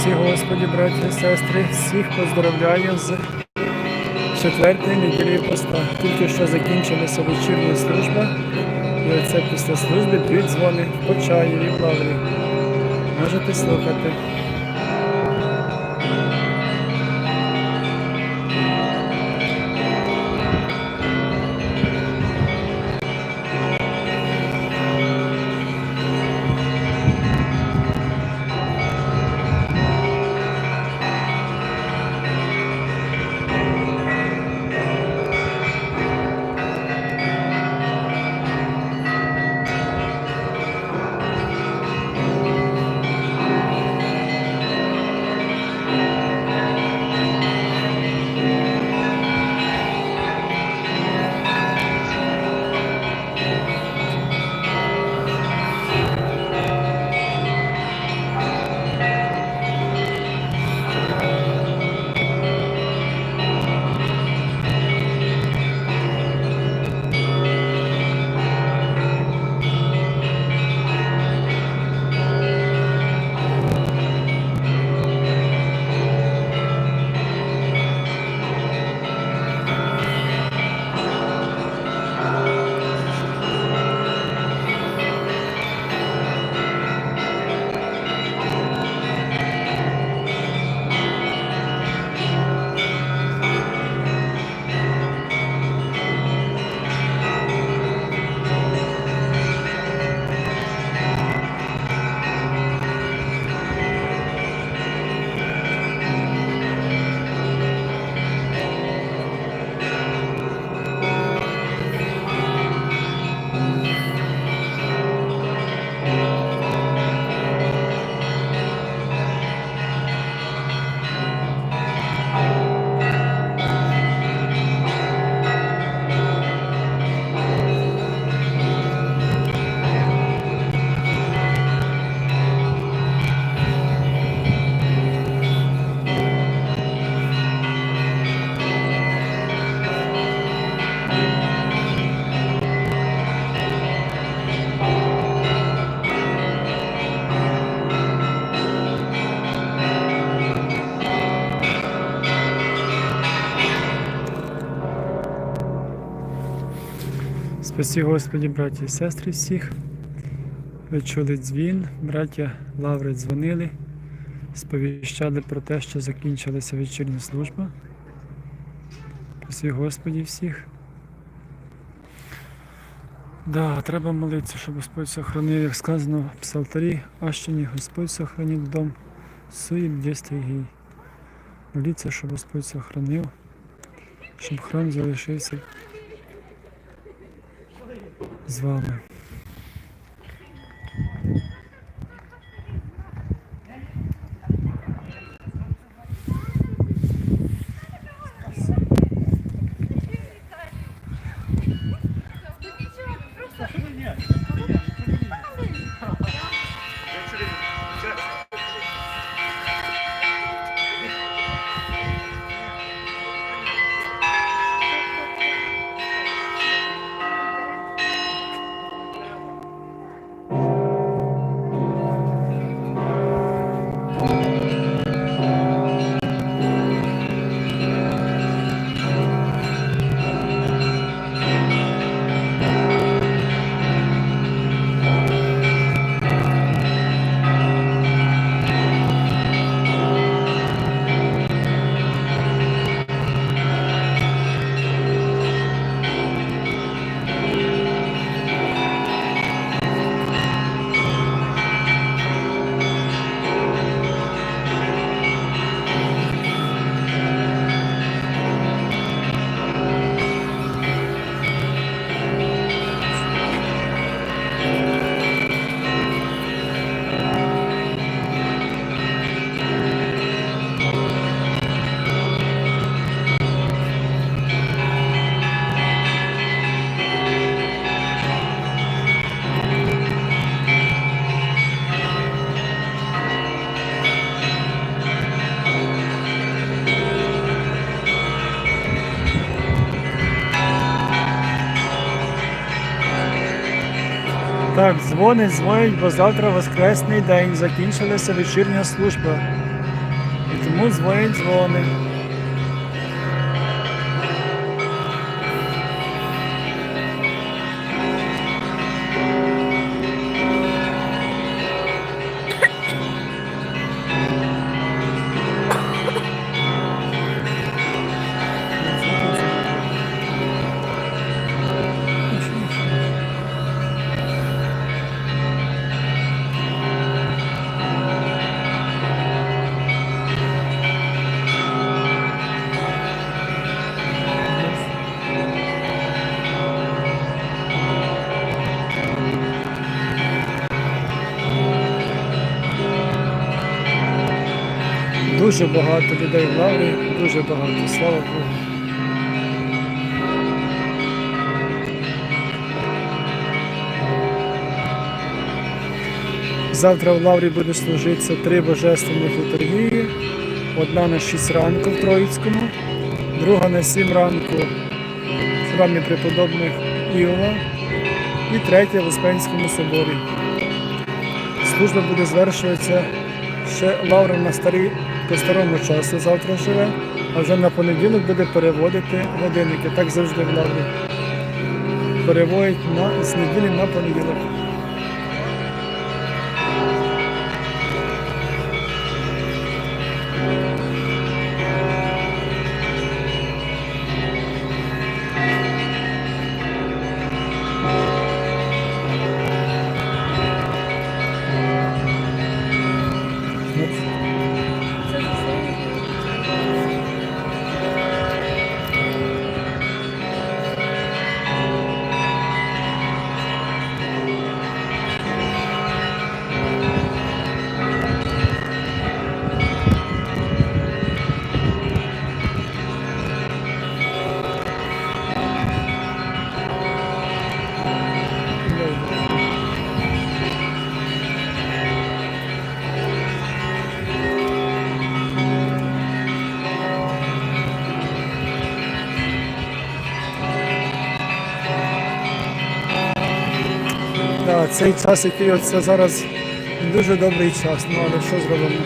Усі Господі, браті і сестри, всіх поздравляю з четвертої неділі поста. Тільки що закінчилася вечірня служба, і оце після служби б'ють дзвони по чаю і Лаврі. Можете слухати. Спасі Господі, браті і сестри всіх. Ви чули дзвін, браття Лаври дзвонили, сповіщали про те, що закінчилася вечірня служба. Спасі Господі всіх. Да, треба молитися, щоб Господь сохранив, як сказано в Псалтарі, Ащині, Господь сохранить дом, суїм дєстві гій. Моліться, щоб Господь сохранив, щоб храм залишився з вами. Так, дзвонить, дзвонять, бо завтра воскресний день, закінчилася вечірня служба. І тому дзвонять дзвони. Дуже багато людей в лаврі, дуже багато, слава Богу. Завтра в лаврі буде служитися три божественних літургії. Одна на 6 ранку в Троїцькому, друга на 7 ранку в храмі преподобних Іова і третя в Успенському соборі. Служба буде звершуватися ще Лавра на старій по старому часу завтра живе, а вже на понеділок буде переводити годинники. Так завжди в Лаврі. Переводять на, з неділі на понеділок. Да, цей час, який оце зараз дуже добрий час, ну але що зробимо?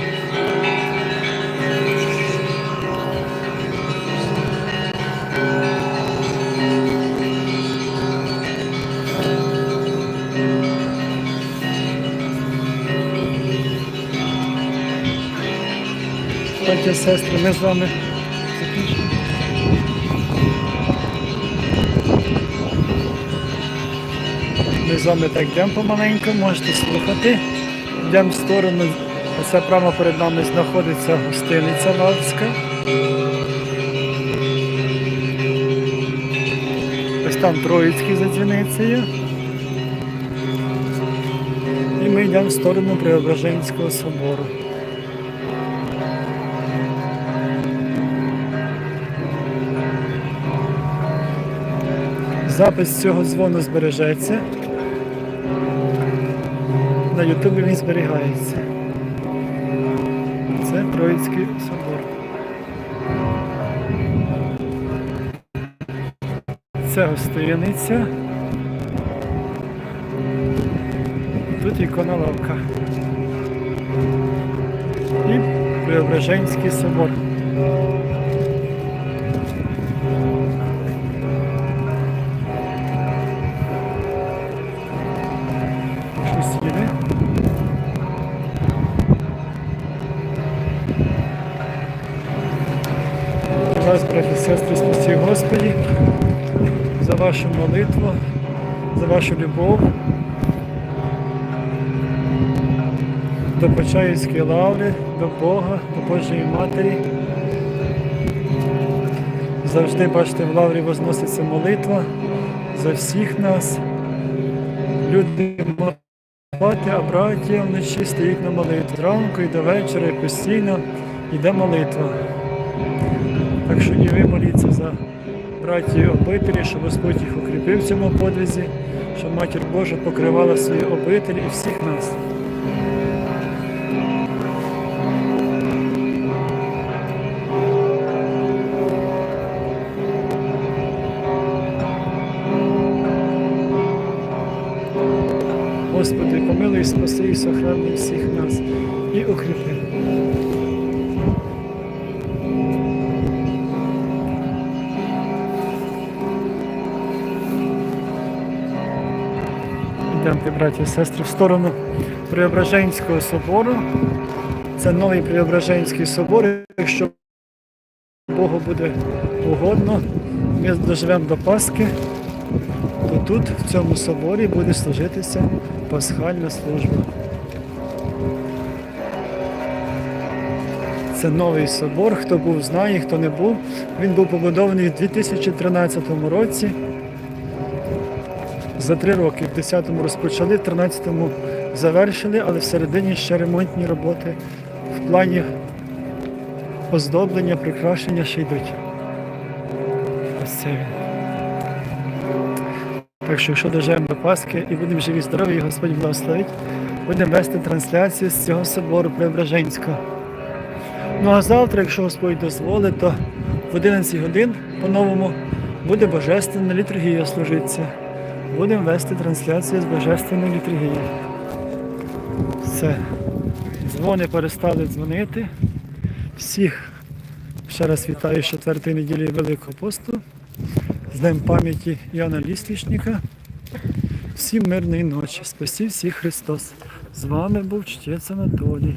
Браті, сестри, ми з вами вами так йдемо помаленьку, можете слухати. Йдемо в сторону, оце прямо перед нами знаходиться гостиниця Лавська. Ось там Троїцький за дзвіницею. І ми йдемо в сторону Преображенського собору. Запис цього дзвону збережеться. На Ютубі він зберігається. Це Троїцький собор. Це гостиниця. Тут ікона лавка. І Преображенський собор. Господі, за вашу молитву, за вашу любов до Почаївської лаври, до Бога, до Божої Матері. Завжди, бачите, в лаврі возноситься молитва за всіх нас. Люди спати, а браті вночі стоїть на молитві. Зранку і до вечора, і постійно йде молитва. Так що і ви моліться за браті обителі, щоб Господь їх укріпив в цьому подвизі, щоб Матір Божа покривала свої обителі і всіх нас. Господи, помилуй, спаси і сохрани всіх нас і укріпи. Йдемте, браті і сестри, в сторону Преображенського собору. Це новий Преображенський собор. Якщо Богу буде угодно, ми доживемо до Пасхи, то тут, в цьому соборі, буде служитися пасхальна служба. Це новий собор. Хто був, знає, хто не був. Він був побудований в 2013 році. За три роки. В 10-му розпочали, в 13-му завершили, але всередині ще ремонтні роботи в плані оздоблення, прикрашення ще йдуть. Ось це він. Так що, якщо доживемо до Пасхи і будемо живі здорові, і Господь благословить, будемо вести трансляцію з цього собору Преображенського. Ну а завтра, якщо Господь дозволить, то в 11 годин по-новому буде Божественна літургія служитися. Будемо вести трансляцію з Божественної літургії. Все. Дзвони перестали дзвонити. Всіх ще раз вітаю з четвертої неділі Великого посту. З Днем пам'яті Яна Ліслішника. Всім мирної ночі. Спасі всіх Христос. З вами був чтець Анатолій.